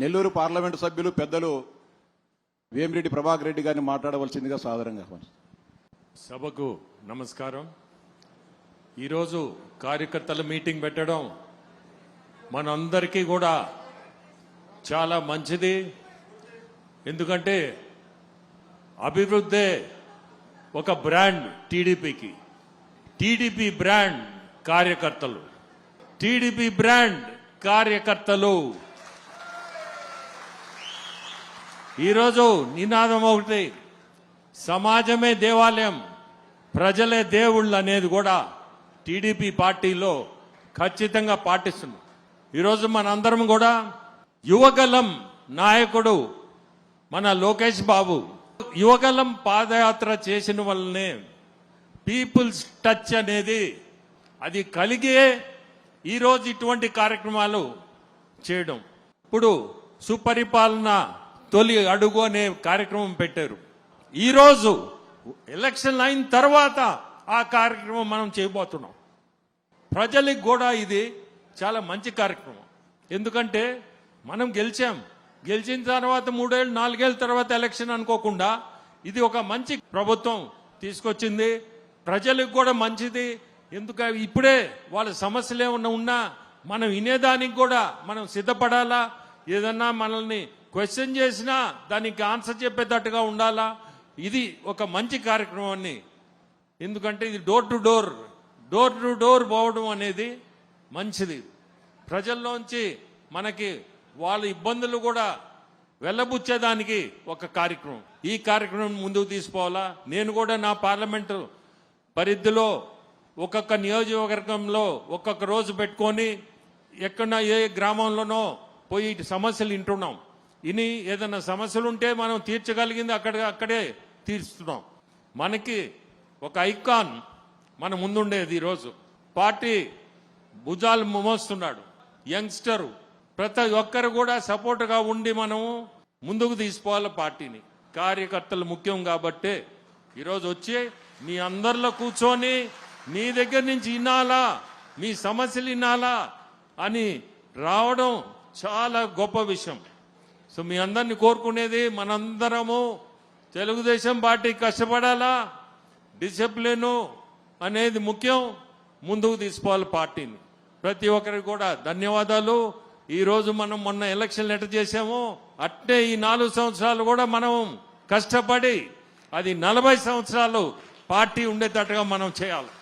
Nellore parliament సభ్యులు పెద్దలు వేమిరెడ్డి ప్రభాకర్ రెడ్డి గారిని మాట్లాడవలసిందిగా సాధారణంగా సభకు నమస్కారం. ఈరోజు కార్యకర్తల మీటింగ్ పెట్టడం మనందరికీ కూడా చాలా మంచిది. ఎందుకంటే అభివృద్ధే ఒక బ్రాండ్ టీడీపీకి. టీడీపీ బ్రాండ్ కార్యకర్తలు. టీడీపీ బ్రాండ్ కార్యకర్తలు ఈరోజు నినాదం ఒకటి. సమాజమే దేవాలయం ప్రజలే దేవుళ్ళు అనేది కూడా టీడీపీ పార్టీలో ఖచ్చితంగా పాటిస్తున్నాం. ఈరోజు మనందరం కూడా యువగలం నాయకుడు మన లోకేష్ బాబు యువగలం పాదయాత్ర చేసిన వల్లనే పీపుల్స్ టచ్ అనేది అది కలిగే ఈరోజు ఇటువంటి కార్యక్రమాలు చేయడం. ఇప్పుడు సుపరిపాలన తొలి అడుగు అనే కార్యక్రమం పెట్టారు. ఈరోజు ఎలక్షన్ అయిన తర్వాత ఆ కార్యక్రమం మనం చేయబోతున్నాం. ప్రజలకు కూడా ఇది చాలా మంచి కార్యక్రమం. ఎందుకంటే మనం గెలిచాం. గెలిచిన తర్వాత మూడేళ్ళు నాలుగేళ్ళ తర్వాత ఎలక్షన్ అనుకోకుండా ఇది ఒక మంచి ప్రభుత్వం తీసుకొచ్చింది. ప్రజలకు కూడా మంచిది. ఎందుకంటే ఇప్పుడే వాళ్ళ సమస్యలు ఏమన్నా ఉన్నా మనం వినేదానికి కూడా మనం సిద్ధపడాలా? ఏదన్నా మనల్ని క్వశ్చన్ చేసినా దానికి ఆన్సర్ చెప్పేటట్టుగా ఉండాలా? ఇది ఒక మంచి కార్యక్రమాన్ని ఎందుకంటే ఇది door to door door to door పోవడం అనేది మంచిది. ప్రజల్లోంచి మనకి వాళ్ళ ఇబ్బందులు కూడా వెళ్ళబుచ్చేదానికి ఒక కార్యక్రమం. ఈ కార్యక్రమం ముందుకు తీసుకోవాలా? నేను కూడా నా పార్లమెంటు పరిధిలో ఒక్కొక్క నియోజకవర్గంలో ఒక్కొక్క రోజు పెట్టుకొని ఎక్కడ ఏ గ్రామంలోనో పోయి సమస్యలు వింటున్నాం. ఇని ఏదైనా సమస్యలు ఉంటే మనం తీర్చగలిగింది అక్కడ అక్కడే తీర్చుతున్నాం. మనకి ఒక ఐకాన్ మన ముందుండేది ఈరోజు. పార్టీ భుజాలు మోస్తున్నాడు యంగ్స్టర్. ప్రతి ఒక్కరు కూడా సపోర్ట్గా ఉండి మనము ముందుకు తీసుకోవాలి పార్టీని. కార్యకర్తలు ముఖ్యం కాబట్టి ఈరోజు వచ్చి మీ అందరిలో కూర్చొని మీ దగ్గర నుంచి వినాలా మీ సమస్యలు వినాలా అని రావడం చాలా గొప్ప విషయం. సో మీ అందరిని కోరుకునేది మనందరము తెలుగుదేశం పార్టీ కష్టపడాలా? డిసిప్లిన్ అనేది ముఖ్యం. ముందుకు తీసుకోవాలి పార్టీని. ప్రతి ఒక్కరికి కూడా ధన్యవాదాలు. ఈరోజు మనం మొన్న ఎలక్షన్ లెటర్ చేసాము అట్టే ఈ నాలుగు సంవత్సరాలు కూడా మనం కష్టపడి అది నలభై సంవత్సరాలు పార్టీ ఉండేటట్టుగా మనం చేయాలి.